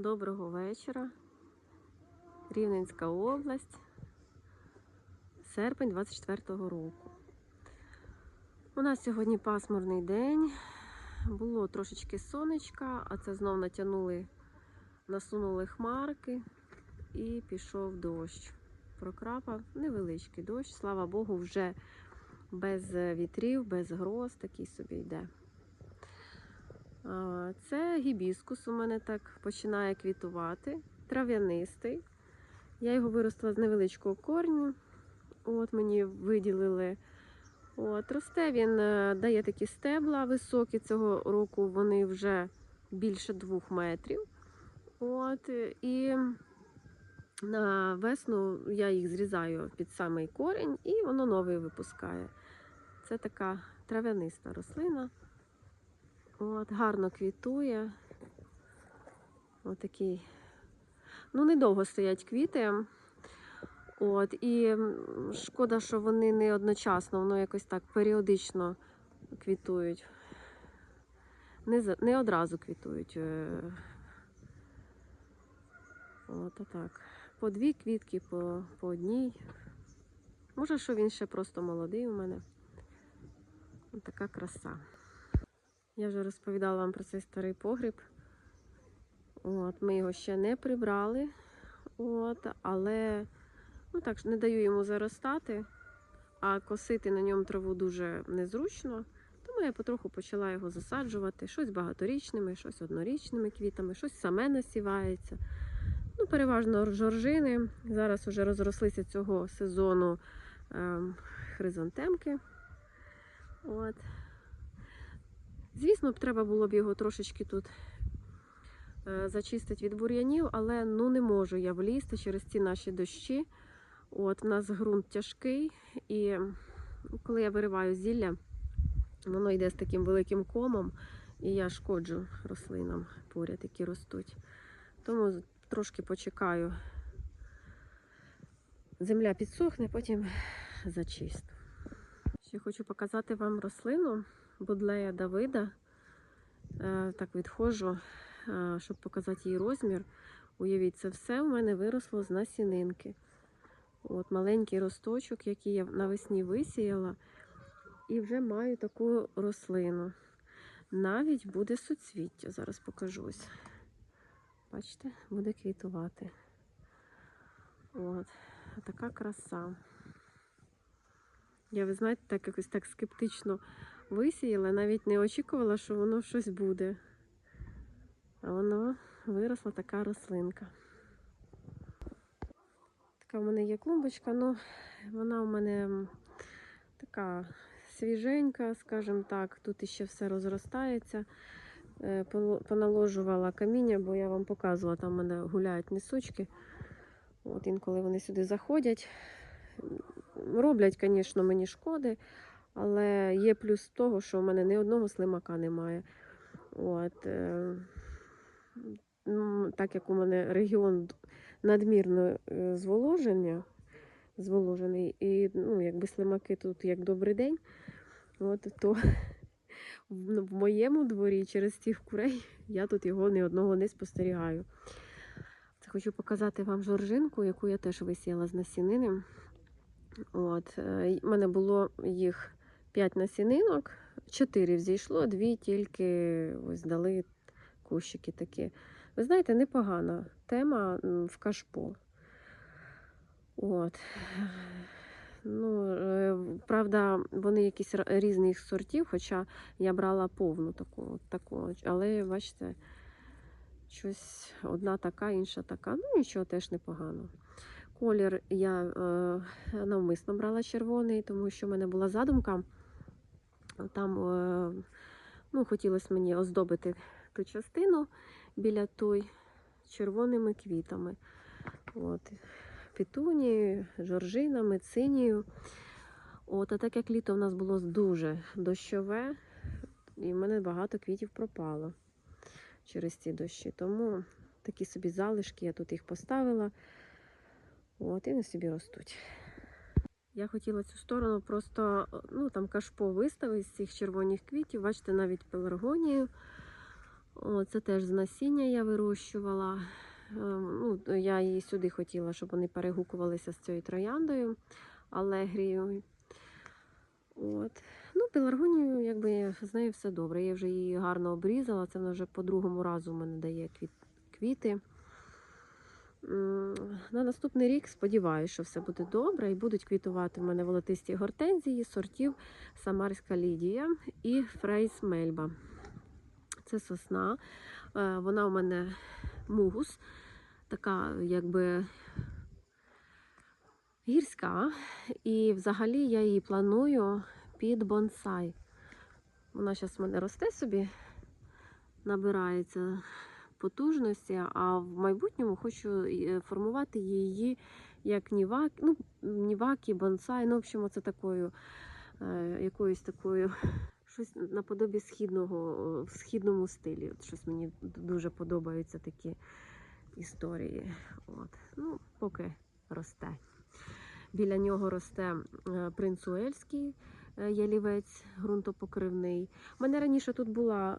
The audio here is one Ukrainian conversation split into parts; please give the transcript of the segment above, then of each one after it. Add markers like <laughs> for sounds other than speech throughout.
Доброго вечора. Рівненська область. Серпень 24-го року. У нас сьогодні пасмурний день. Було трошечки сонечка, а це знов натягнули, насунули хмарки і пішов дощ. Прокрапав невеличкий дощ. Слава Богу, вже без вітрів, без гроз такий собі йде. Це гібіскус у мене так починає квітувати, трав'янистий. Я його виростила з невеличкого корню. От мені виділили. От, росте він, е, дає такі стебла високі. Цього року вони вже більше двох метрів. От, і на весну я їх зрізаю під самий корінь і воно новий випускає. Це така трав'яниста рослина. От, гарно квітує. Отакий. Ну, недовго стоять квіти. От, і шкода, що вони не одночасно, воно якось так періодично квітують. Не, не одразу квітують. е. От так. По дві квітки, по, по одній. Може, що він ще просто молодий у мене. Така краса. Я вже розповідала вам про цей старий погріб. От, ми його ще не прибрали. От, але ну так, не даю йому заростати, а косити на ньому траву дуже незручно. Тому я потроху почала його засаджувати. Щось багаторічними, щось однорічними квітами, щось саме насівається. Ну, переважно жоржини. Зараз вже розрослися цього сезону ем, хризантемки. От. Звісно, б треба було б його трошечки тут е, зачистити від бур'янів, але ну не можу я влізти через ці наші дощі. От, у нас ґрунт тяжкий, і коли я вириваю зілля, воно йде з таким великим комом, і я шкоджу рослинам поряд, які ростуть. Тому трошки почекаю. Земля підсохне, потім зачисту. Ще хочу показати вам рослину Будлея Давида. Е, Так відходжу, е, щоб показати її розмір. Уявіть, це все у мене виросло з насінинки. От маленький росточок, який я навесні висіяла, і вже маю таку рослину. Навіть буде суцвіття, зараз покажу ось. Бачите, буде квітувати. От, така краса. Я, ви знаєте, так якось так скептично висіяла, навіть не очікувала, що воно щось буде. А воно виросла така рослинка. Така в мене є клумбочка, ну вона у мене така свіженька, скажімо так. Тут іще все розростається. Е, Поналожувала каміння, бо я вам показувала, там в мене гуляють несучки. От інколи вони сюди заходять. Роблять, звісно, мені шкоди, але є плюс того, що в мене ні одного слимака немає. От, е, так як у мене регіон надмірно е, зволоження, зволожений, і ну, якби слимаки тут як добрий день, от, то <laughs> в, в моєму дворі через цих курей <laughs> я тут його ні одного не спостерігаю. Це хочу показати вам жоржинку, яку я теж висіяла з насінини. От, У мене було їх 5 насінинок, 4 взійшло, 2 тільки ось дали кущики такі. Ви знаєте, непогана тема в кашпо. От. Ну, е, правда, вони якісь різних сортів, хоча я брала повну таку, таку. Але бачите, щось одна така, інша така. Ну, нічого теж непогано. Колір я е, навмисно брала червоний, тому що в мене була задумка. Там е, ну, хотілося мені оздобити ту частину біля той червоними квітами. От. Петунією, жоржинами, цинією. От, а так як літо в нас було дуже дощове, і в мене багато квітів пропало через ці дощі. Тому такі собі залишки, я тут їх поставила. От, і вони собі ростуть. Я хотіла цю сторону просто ну, там кашпо виставити з цих червоних квітів. Бачите, навіть пеларгонію. О, це теж з насіння я вирощувала. Е, Ну, я її сюди хотіла, щоб вони перегукувалися з цією трояндою алегрією. От. Ну, пеларгонію, якби з нею все добре. Я вже її гарно обрізала. Це вона вже по другому разу мене дає квіт, квіти. На наступний рік сподіваюся, що все буде добре і будуть квітувати в мене волотисті гортензії, сортів Самарська Лідія і Фрейс Мельба. Це сосна. Е, Вона у мене мугус, така якби гірська. І взагалі я її планую під бонсай. Вона зараз в мене росте собі, набирається потужності, а в майбутньому хочу е, формувати її як нівак, ну, нівакі, бонсай. Ну, в общем, це такою, е, якоюсь такою, щось наподобі східного, в східному стилі. От щось мені дуже подобаються такі історії. От. Ну, поки росте. Біля нього росте е, принц Уельський ялівець ґрунтопокривний. У мене раніше тут була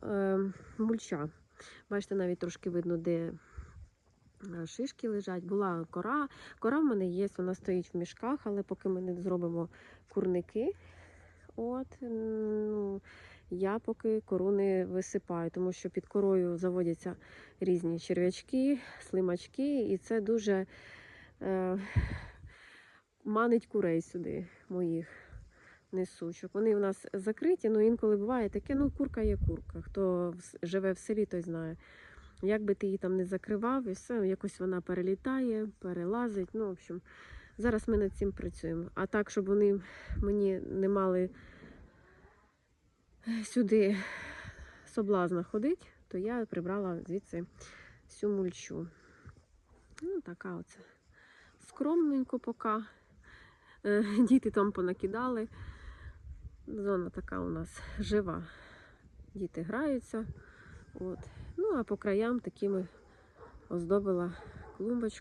мульча. Бачите, навіть трошки видно, де е, шишки лежать. Була кора. Кора в мене є, вона стоїть в мішках, але поки ми не зробимо курники, от, ну, я поки кору не висипаю, тому що під корою заводяться різні черв'ячки, слимачки, і це дуже е, манить курей сюди, моїх несучок. Вони в нас закриті, ну інколи буває таке, ну курка є курка. Хто живе в селі, той знає. Як би ти її там не закривав, і все, якось вона перелітає, перелазить. Ну, в общем, зараз ми над цим працюємо. А так, щоб вони мені не мали сюди соблазна ходити, то я прибрала звідси всю мульчу. Ну, така оце. Скромненько поки. Е, <laughs> Діти там понакидали. Зона така у нас жива. Діти граються. От. Ну, а по краям такими оздобила клумбочку.